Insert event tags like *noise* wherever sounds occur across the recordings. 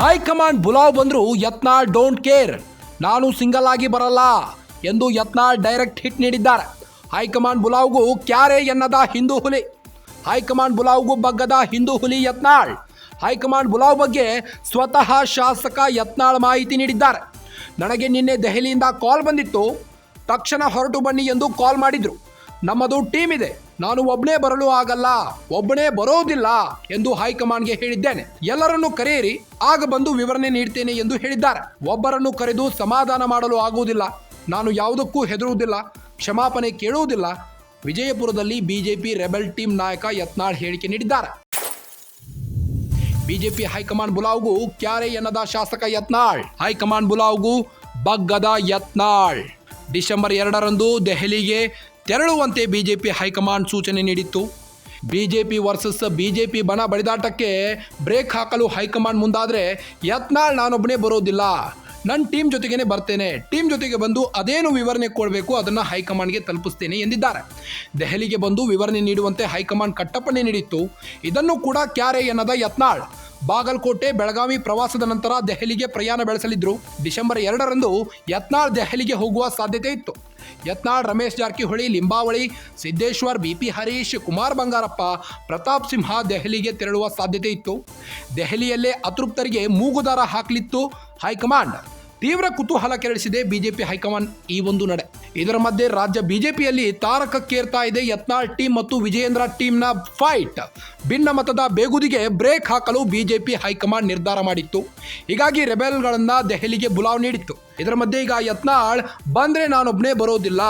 High command ಬುಲಾವ್ ಬಂದ್ರು, Yatnal don't care, ನಾನು ಸಿಂಗಲ್ ಆಗಿ ಬರಲ್ಲ ಎಂದು ಯತ್ನಾಳ್ ಡೈರೆಕ್ಟ್ ಹಿಟ್ ನೀಡಿದ್ದಾರೆ. ಹೈಕಮಾಂಡ್ ಬುಲಾವ್ಗೂ ಕ್ಯಾರೆ ಎನ್ನದ ಹಿಂದೂ ಹುಲಿ. ಹೈಕಮಾಂಡ್ ಬುಲಾವ್ಗೂ ಬಗ್ಗದ ಹಿಂದೂ ಹುಲಿ ಯತ್ನಾಳ್. ಹೈಕಮಾಂಡ್ ಬುಲಾವ್ ಬಗ್ಗೆ ಸ್ವತಃ ಶಾಸಕ ಯತ್ನಾಳ್ ಮಾಹಿತಿ ನೀಡಿದ್ದಾರೆ. ನನಗೆ ನಿನ್ನೆ ದೆಹಲಿಯಿಂದ ಕಾಲ್ ಬಂದಿತ್ತು. ತಕ್ಷಣ ಹೊರಟು ಬನ್ನಿ ಎಂದು ಕಾಲ್ ಮಾಡಿದರು. ನಮ್ಮದು ಟೀಮ್ ಇದೆ. ನಾನು ಒಬ್ಬನೇ ಬರಲು ಆಗಲ್ಲ ಒಬ್ಬನೇ ಬರೋದಿಲ್ಲ ಎಂದು ಹೈಕಮಾಂಡ್ಗೆ ಹೇಳಿದ್ದೇನೆ. ಎಲ್ಲರನ್ನು ಕರೆಯಿರಿ, ಆಗ ಬಂದು ವಿವರಣೆ ನೀಡ್ತೇನೆ ಎಂದು ಹೇಳಿದ್ದಾರೆ. ಒಬ್ಬರನ್ನು ಕರೆದು ಸಮಾಧಾನ ಮಾಡಲು ಆಗುವುದಿಲ್ಲ. ನಾನು ಯಾವುದಕ್ಕೂ ಹೆದರುವುದಿಲ್ಲ, ಕ್ಷಮಾಪಣೆ ಕೇಳುವುದಿಲ್ಲ. ವಿಜಯಪುರದಲ್ಲಿ ಬಿಜೆಪಿ ರೆಬೆಲ್ ಟೀಮ್ ನಾಯಕ ಯತ್ನಾಳ್ ಹೇಳಿಕೆ ನೀಡಿದ್ದಾರೆ. ಬಿಜೆಪಿ ಹೈಕಮಾಂಡ್ ಬುಲಾವ್ಗೂ ಕ್ಯಾರೆ ಎನ್ನದ ಶಾಸಕ ಯತ್ನಾಳ್. ಹೈಕಮಾಂಡ್ ಬುಲಾವ್ಗೂ ಬಗ್ಗದ ಯತ್ನಾಳ್. ಡಿಸೆಂಬರ್ ಎರಡರಂದು ದೆಹಲಿಗೆ ತೆರಳುವಂತೆ ಬಿಜೆಪಿ ಹೈಕಮಾಂಡ್ ಸೂಚನೆ ನೀಡಿತ್ತು. ಬಿಜೆಪಿ ವರ್ಸಸ್ ಬಿಜೆಪಿ ಬಣ ಬಡಿದಾಟಕ್ಕೆ ಬ್ರೇಕ್ ಹಾಕಲು ಹೈಕಮಾಂಡ್ ಮುಂದಾದರೆ ಯತ್ನಾಳ್ ನಾನೊಬ್ಬನೇ ಬರೋದಿಲ್ಲ. ನನ್ನ ಟೀಮ್ ಜೊತೆಗೇನೆ ಬರ್ತೇನೆ. ಟೀಮ್ ಜೊತೆಗೆ ಬಂದು ಅದೇನು ವಿವರಣೆ ಕೊಡಬೇಕು ಅದನ್ನು ಹೈಕಮಾಂಡ್ಗೆ ತಲುಪಿಸ್ತೇನೆ ಎಂದಿದ್ದಾರೆ. ದೆಹಲಿಗೆ ಬಂದು ವಿವರಣೆ ನೀಡುವಂತೆ ಹೈಕಮಾಂಡ್ ಕಟ್ಟಪ್ಪಣೆ ನೀಡಿತ್ತು. ಇದನ್ನು ಕೂಡ ಕ್ಯಾರೆ ಎನ್ನದ ಯತ್ನಾಳ್. ಬಾಗಲಕೋಟೆ, ಬೆಳಗಾವಿ ಪ್ರವಾಸದ ನಂತರ ದೆಹಲಿಗೆ ಪ್ರಯಾಣ ಬೆಳೆಸಲಿದ್ದರು ಡಿಸೆಂಬರ್ ಎರಡರಂದು ಯತ್ನಾಳ್ ದೆಹಲಿಗೆ ಹೋಗುವ ಸಾಧ್ಯತೆ ಇತ್ತು. ಯತ್ನಾಳ್, ರಮೇಶ್ ಜಾರಕಿಹೊಳಿ, ಲಿಂಬಾವಳಿ, ಸಿದ್ದೇಶ್ವರ್, ಬಿಪಿ ಹರೀಶ್, ಕುಮಾರ್ ಬಂಗಾರಪ್ಪ, ಪ್ರತಾಪ್ ಸಿಂಹ ದೆಹಲಿಗೆ ತೆರಳುವ ಸಾಧ್ಯತೆ ಇತ್ತು. ದೆಹಲಿಯಲ್ಲೇ ಅತೃಪ್ತರಿಗೆ ಮೂಗುದಾರ ಹಾಕಲಿತ್ತು ಹೈಕಮಾಂಡ್. ತೀವ್ರ ಕುತೂಹಲ ಕೆರಳಿಸಿದೆ ಬಿಜೆಪಿ ಹೈಕಮಾಂಡ್ ಈ ಒಂದು ನಡೆ. ಇದರ ಮಧ್ಯೆ ರಾಜ್ಯ ಬಿಜೆಪಿಯಲ್ಲಿ ತಾರಕಕ್ಕೇರ್ತಾ ಇದೆ ಯತ್ನಾಳ್ ಟೀಮ್ ಮತ್ತು ವಿಜಯೇಂದ್ರ ಟೀಮ್ನ ಫೈಟ್ ಭಿನ್ನ ಮತದ ಬೇಗುದಿಗೆ ಬ್ರೇಕ್ ಹಾಕಲು ಬಿಜೆಪಿ ಹೈಕಮಾಂಡ್ ನಿರ್ಧಾರ ಮಾಡಿತ್ತು. ಹೀಗಾಗಿ ರೆಬೆಲ್ಗಳನ್ನ ದೆಹಲಿಗೆ ಬುಲಾವ್ ನೀಡಿತ್ತು. ಇದರ ಮಧ್ಯೆ ಈಗ ಯತ್ನಾಳ್ ಬಂದ್ರೆ ನಾನೊಬ್ಬನೇ ಬರೋದಿಲ್ಲ.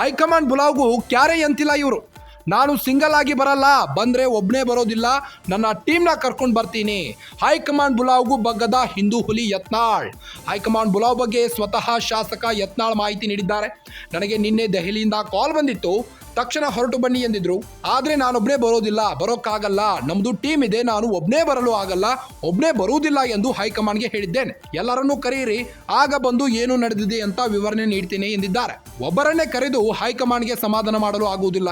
ಹೈಕಮಾಂಡ್ ಬುಲಾವ್ಗೂ ಕ್ಯಾರೆ ಅಂತಿಲ್ಲ ಇವರು. ನಾನು ಸಿಂಗಲ್ ಆಗಿ ಬರಲ್ಲ, ಬಂದ್ರೆ ಒಬ್ಬನೇ ಬರೋದಿಲ್ಲ, ನನ್ನ ಟೀಮ್ನ ಕರ್ಕೊಂಡು ಬರ್ತೀನಿ. ಹೈಕಮಾಂಡ್ ಬುಲಾವ್ಗೂ ಬಗ್ಗದ ಹಿಂದೂ ಹುಲಿ ಯತ್ನಾಳ್. ಹೈಕಮಾಂಡ್ ಬುಲಾವ್ ಬಗ್ಗೆ ಸ್ವತಃ ಶಾಸಕ ಯತ್ನಾಳ್ ಮಾಹಿತಿ ನೀಡಿದ್ದಾರೆ. ನನಗೆ ನಿನ್ನೆ ದೆಹಲಿಯಿಂದ ಕಾಲ್ ಬಂದಿತ್ತು. ತಕ್ಷಣ ಹೊರಟು ಬನ್ನಿ ಎಂದಿದ್ರು. ಆದರೆ ನಾನೊಬ್ಬನೇ ಬರೋದಿಲ್ಲ, ಬರೋಕ್ಕಾಗಲ್ಲ. ನಮ್ಮದು ಟೀಮ್ ಇದೆ, ನಾನು ಒಬ್ಬನೇ ಬರಲು ಆಗಲ್ಲ ಒಬ್ಬನೇ ಬರುವುದಿಲ್ಲ ಎಂದು ಹೈಕಮಾಂಡ್ಗೆ ಹೇಳಿದ್ದೇನೆ. ಎಲ್ಲರನ್ನೂ ಕರೆಯಿರಿ ಆಗ ಬಂದು ಏನು ನಡೆದಿದೆ ಅಂತ ವಿವರಣೆ ನೀಡ್ತೀನಿ ಎಂದಿದ್ದಾರೆ. ಒಬ್ಬರನ್ನೇ ಕರೆದು ಹೈಕಮಾಂಡ್ಗೆ ಸಮಾಧಾನ ಮಾಡಲು ಆಗುವುದಿಲ್ಲ.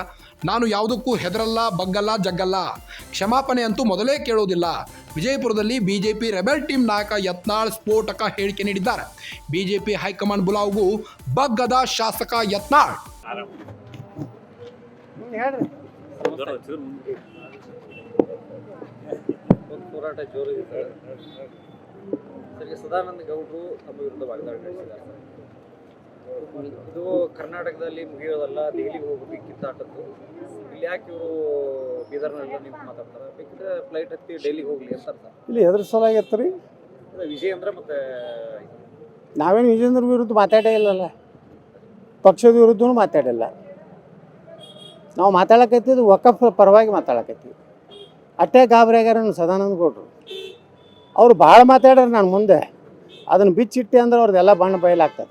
ನಾನು ಯಾವುದಕ್ಕೂ ಹೆದರಲ್ಲ, ಬಗ್ಗಲ್ಲ, ಜಗ್ಗಲ್ಲ. ಕ್ಷಮಾಪಣೆ ಅಂತೂ ಮೊದಲೇ ಕೇಳೋದಿಲ್ಲ. ವಿಜಯಪುರದಲ್ಲಿ ಬಿಜೆಪಿ ರೆಬೆಲ್ ಟೀಮ್ ನಾಯಕ ಯತ್ನಾಳ್ ಸ್ಫೋಟಕ ಹೇಳಿಕೆ ನೀಡಿದ್ದಾರೆ. ಬಿಜೆಪಿ ಹೈಕಮಾಂಡ್ ಬುಲಾವ್ಗೂ ಬಗ್ಗದ ಶಾಸಕ ಯತ್ನಾಳ್. ಹೋರಾಟ ಸರ್ ಸದಾನಂದ ಗೌಡರು ತಮ್ಮ ವಿರುದ್ಧ ವಾಗ್ದಾಳಿ. ಇದು ಕರ್ನಾಟಕದಲ್ಲಿ ಮುಗಿಯೋದಲ್ಲ ದೆಹಲಿಗೆ ಹೋಗ್ಬೇಕು ಕಿತ್ತಾಟದ್ದು ಇಲ್ಲಿ ಯಾಕೆ ಇವರು ಬೀದರ್ನೆಲ್ಲ ನಿಂತು ಮಾತಾಡ್ತಾರೆ? ಬೇಕಿದ್ರೆ ಫ್ಲೈಟ್ ಹತ್ತಿ ಡೆಲ್ಲಿಗೆ ಹೋಗ್ಲಿ ಅಂತಾರೆ ಸರ್ ಇಲ್ಲಿ ಎದ್ರ ಸಲಾಗಿತ್ತು ರೀ ವಿಜಯೇಂದ್ರ ಮತ್ತೆ ನಾವೇನು ವಿಜೇಂದ್ರ ವಿರುದ್ಧ ಮಾತಾಡೇ ಇಲ್ಲಲ್ಲ. ಪಕ್ಷದ ವಿರುದ್ಧನೂ ಮಾತಾಡಿಲ್ಲ. ನಾವು ಮಾತಾಡಕತ್ತಿದ್ದು ವಕಫ್ ಪರವಾಗಿ ಮಾತಾಡಕತ್ತೀವಿ. ಅಟ್ಟೆ ಗಾಬರಿ ಆಗ್ಯಾರ ಸದಾನಂದ ಗೌಡ್ರು. ಅವ್ರು ಭಾಳ ಮಾತಾಡ್ಯಾರ ನಾನು ಮುಂದೆ. ಅದನ್ನು ಬಿಚ್ಚಿಟ್ಟೆ ಅಂದ್ರೆ ಅವ್ರದ್ದೆಲ್ಲ ಬಣ್ಣ ಬಯಲಾಗ್ತದೆ.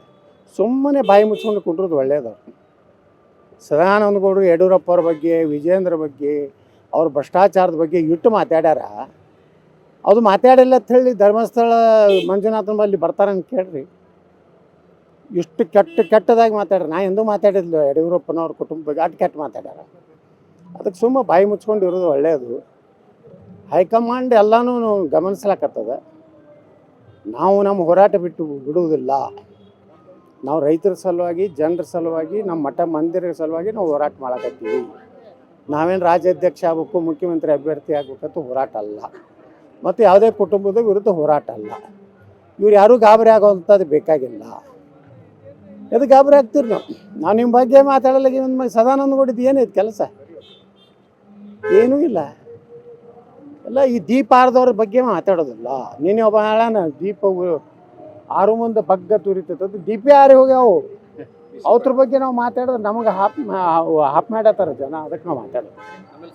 ಸುಮ್ಮನೆ ಬಾಯಿ ಮುಚ್ಕೊಂಡು ಕುಂಡ್ರದು ಒಳ್ಳೆಯದು ಸದಾನಂದ ಗೌಡರು ಯಡಿಯೂರಪ್ಪ ಬಗ್ಗೆ ವಿಜೇಂದ್ರ ಬಗ್ಗೆ, ಅವ್ರ ಭ್ರಷ್ಟಾಚಾರದ ಬಗ್ಗೆ ಇಟ್ಟು ಮಾತಾಡ್ಯಾರ. ಅದು ಮಾತಾಡಿಲ್ಲ ಅಂತ ಹೇಳಿ ಧರ್ಮಸ್ಥಳ ಮಂಜುನಾಥನ ಬಲ್ಲಿ ಬರ್ತಾರಂತ ಕೇಳ್ರಿ. ಇಷ್ಟು ಕೆಟ್ಟ, ಕೆಟ್ಟದಾಗಿ ಮಾತಾಡ್ರಿ ನಾ ಎಂದೂ ಮಾತಾಡಿದ್ಲು ಯಡಿಯೂರಪ್ಪನವ್ರ ಕುಟುಂಬ ಬಗ್ಗೆ. ಅಷ್ಟು ಕೆಟ್ಟ ಮಾತಾಡ್ಯಾರ. ಅದಕ್ಕೆ ಸುಮ್ಮ ಬಾಯಿ ಮುಚ್ಕೊಂಡು ಇರೋದು ಒಳ್ಳೆಯದು ಹೈಕಮಾಂಡ್ ಎಲ್ಲನೂ ಗಮನಿಸ್ಲಾಕತ್ತದ. ನಾವು ನಮ್ಮ ಹೋರಾಟ ಬಿಟ್ಟು ಬಿಡುವುದಿಲ್ಲ. ನಾವು ರೈತರ ಸಲುವಾಗಿ, ಜನರ ಸಲುವಾಗಿ, ನಮ್ಮ ಮಠ ಮಂದಿರ ಸಲುವಾಗಿ ನಾವು ಹೋರಾಟ ಮಾಡಕತ್ತೀವಿ. ನಾವೇನು ರಾಜ್ಯಾಧ್ಯಕ್ಷ ಆಗಬೇಕು, ಮುಖ್ಯಮಂತ್ರಿ ಅಭ್ಯರ್ಥಿ ಆಗ್ಬೇಕಂತ ಹೋರಾಟ ಅಲ್ಲ. ಮತ್ತು ಯಾವುದೇ ಕುಟುಂಬದ ವಿರುದ್ಧ ಹೋರಾಟ ಅಲ್ಲ. ಇವ್ರು ಯಾರೂ ಗಾಬರಿ ಆಗೋವಂಥದ್ದು ಬೇಕಾಗಿಲ್ಲ. ಅದು ಗಾಬರಿ ಆಗ್ತೀರಿ ನಾವು? ನಾವು ನಿಮ್ಮ ಬಗ್ಗೆ ಮಾತಾಡಲ್ಲ ಒಂದು ಸದಾನಂದ ಗೌಡಿದ್ದು ಏನೈತೆ ಕೆಲಸ? ಏನೂ ಇಲ್ಲ. ಎಲ್ಲ ಈ ದೀಪ ಆರ್ದವ್ರ ಬಗ್ಗೆ ಮಾತಾಡೋದಿಲ್ಲ. ನೀನೇ ಒಬ್ಬ ಹೇಳ ದೀಪ ಆರು ಮುಂದೆ ಬಗ್ಗ ತುರಿತೈತದು. ಡಿ ಪಿ ಆರ್ ಹೋಗಿ ಹೋಗ್ಯಾವು *laughs* ಅವ್ರ ಬಗ್ಗೆ ನಾವು ಮಾತಾಡಿದ್ರೆ ನಮಗೆ ಹಾಪ್ ಹಾಪ್ ಮಾಡತ್ತಾರ ಜನ. ಅದಕ್ಕೆ ನಾವು ಮಾತಾಡೋದು.